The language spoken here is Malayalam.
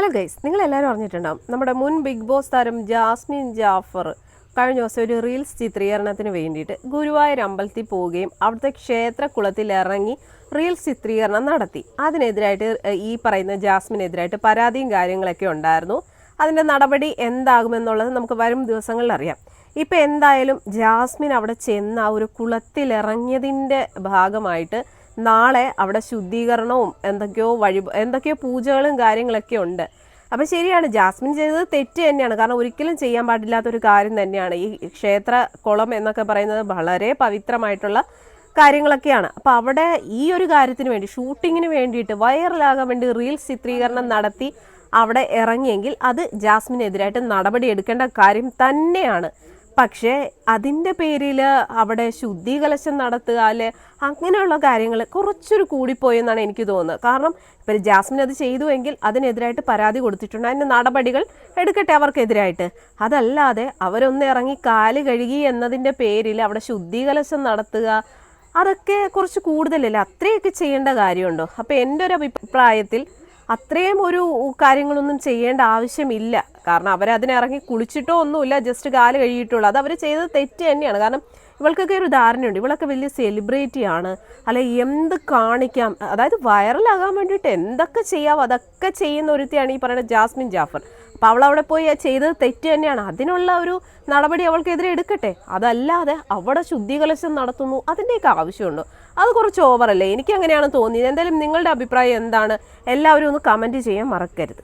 ഹലോ ഗൈസ് നിങ്ങൾ എല്ലാവരും അറിഞ്ഞിട്ടുണ്ടാവും. നമ്മുടെ മുൻ ബിഗ് ബോസ് താരം ജാസ്മിൻ ജാഫർ കഴിഞ്ഞ ദിവസം ഒരു റീൽസ് ചിത്രീകരണത്തിന് വേണ്ടിയിട്ട് ഗുരുവായൂർ അമ്പലത്തിൽ പോവുകയും അവിടുത്തെ ക്ഷേത്ര കുളത്തിൽ ഇറങ്ങി റീൽസ് ചിത്രീകരണം നടത്തി. അതിനെതിരായിട്ട് ഈ പറയുന്ന ജാസ്മിനെതിരായിട്ട് പരാതിയും കാര്യങ്ങളൊക്കെ ഉണ്ടായിരുന്നു. അതിന്റെ നടപടി എന്താകുമെന്നുള്ളത് നമുക്ക് വരും ദിവസങ്ങളിൽ അറിയാം. ഇപ്പോൾ എന്തായാലും ജാസ്മിൻ അവിടെ ചെന്ന് ആ ഒരു കുളത്തിലിറങ്ങിയതിന്റെ ഭാഗമായിട്ട് നാളെ അവിടെ ശുദ്ധീകരണവും എന്തൊക്കെയോ വഴി എന്തൊക്കെയോ പൂജകളും കാര്യങ്ങളൊക്കെ ഉണ്ട്. അപ്പം ശരിയാണ് ജാസ്മിൻ ചെയ്തത് തെറ്റ് തന്നെയാണ്. കാരണം ഒരിക്കലും ചെയ്യാൻ പാടില്ലാത്ത ഒരു കാര്യം തന്നെയാണ്. ഈ ക്ഷേത്ര കുളം എന്നൊക്കെ പറയുന്നത് വളരെ പവിത്രമായിട്ടുള്ള കാര്യങ്ങളൊക്കെയാണ്. അപ്പോൾ അവിടെ ഈ ഒരു കാര്യത്തിന് വേണ്ടി ഷൂട്ടിങ്ങിന് വേണ്ടിയിട്ട് വൈറലാകാൻ വേണ്ടി റീൽസ് ചിത്രീകരണം നടത്തി അവിടെ ഇറങ്ങിയെങ്കിൽ അത് ജാസ്മിനെതിരായിട്ട് നടപടി എടുക്കേണ്ട കാര്യം തന്നെയാണ്. പക്ഷേ അതിന്റെ പേരിൽ അവിടെ ശുദ്ധി കലശം നടത്തുക അല്ലെ അങ്ങനെയുള്ള കാര്യങ്ങൾ കുറച്ചൊരു കൂടിപ്പോയെന്നാണ് എനിക്ക് തോന്നുന്നത്. കാരണം ഇപ്പം ജാസ്മിൻ അത് ചെയ്തുവെങ്കിൽ അതിനെതിരായിട്ട് പരാതി കൊടുത്തിട്ടുണ്ട്. അതിന്റെ നടപടികൾ എടുക്കട്ടെ അവർക്കെതിരായിട്ട്. അതല്ലാതെ അവരൊന്ന് ഇറങ്ങി കാൽ കഴുകി എന്നതിന്റെ പേരിൽ അവിടെ ശുദ്ധി കലശം നടത്തുക അതൊക്കെ കുറച്ച് കൂടുതലല്ലേ? അത്രയൊക്കെ ചെയ്യേണ്ട കാര്യമുണ്ടോ? അപ്പോൾ എന്റെ ഒരു അഭിപ്രായത്തിൽ അത്രയും ഒരു കാര്യങ്ങളൊന്നും ചെയ്യേണ്ട ആവശ്യമില്ല. കാരണം അവരതിനിറങ്ങി കുളിച്ചിട്ടോ ഒന്നുമില്ല ജസ്റ്റ് കാൽ കഴിയിട്ടുള്ളൂ അത് അവർ ചെയ്തത് തെറ്റ് തന്നെയാണ്. കാരണം ഇവൾക്കൊക്കെ ഒരു ധാരണയുണ്ട്. ഇവളൊക്കെ വലിയ സെലിബ്രിറ്റി ആണ്. അല്ലെ എന്ത് കാണിക്കാം? അതായത് വൈറലാകാൻ വേണ്ടിയിട്ട് എന്തൊക്കെ ചെയ്യാവോ അതൊക്കെ ചെയ്യുന്ന ഒരുത്തിയാണ് ഈ പറയുന്ന ജാസ്മിൻ ജാഫർ. അപ്പം അവൾ അവിടെ പോയി ചെയ്തത് തെറ്റ് തന്നെയാണ്. അതിനുള്ള ഒരു നടപടി അവൾക്കെതിരെ എടുക്കട്ടെ. അതല്ലാതെ അവിടെ ശുദ്ധികലശം നടത്തുന്നു. അതിന്റെയൊക്കെ ആവശ്യമുണ്ടോ. അത് കുറച്ച് ഓവറല്ലേ എനിക്ക് അങ്ങനെയാണ് തോന്നിയത്. എന്തായാലും നിങ്ങളുടെ അഭിപ്രായം എന്താണ്? എല്ലാവരും ഒന്ന് കമന്റ് ചെയ്യാൻ മറക്കരുത്.